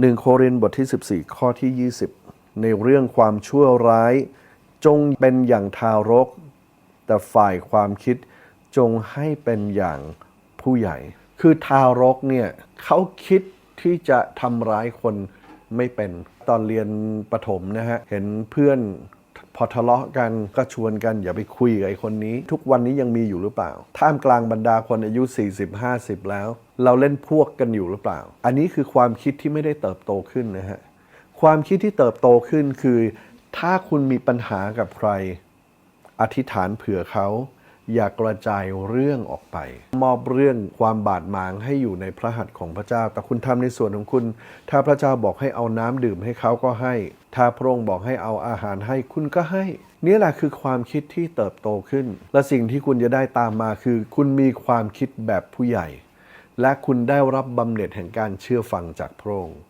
1 โครินธ์บทที่ 14 ข้อที่ 20 ในเรื่องความชั่วร้าย จงเป็นอย่างทารก แต่ฝ่ายความคิดจงให้เป็นอย่างผู้ใหญ่ คือทารกเนี่ยเขาคิดที่จะทำร้ายคนไม่เป็นตอนเรียนประถมนะฮะ เห็นเพื่อน พอทะเลาะกันก็ชวนกันอย่าไปคุยกับไอ้คนนี้ ทุกวันนี้ยังมีอยู่หรือเปล่า ท่ามกลางบรรดาคนอายุ 40-50 แล้ว เราเล่นพวกกันอยู่หรือเปล่า อันนี้คือความคิดที่ไม่ได้เติบโตขึ้นนะฮะความคิดที่เติบโตขึ้นคือ ถ้าคุณมีปัญหากับใคร อธิษฐานเผื่อเขา อย่ากระจายเรื่องออกไป มอบเรื่องความบาดหมางให้อยู่ในพระหัตถ์ของพระเจ้า แต่คุณทำในส่วนของคุณ ถ้าพระเจ้าบอกให้เอาน้ำดื่มให้เขาก็ให้ ถ้าพระองค์บอกให้เอาอาหารให้คุณก็ให้ นี่แหละคือความคิดที่เติบโตขึ้น และสิ่งที่คุณจะได้ตามมาคือ คุณมีความคิดแบบผู้ใหญ่ และคุณได้รับบำเหน็จแห่งการเชื่อฟังจากพระองค์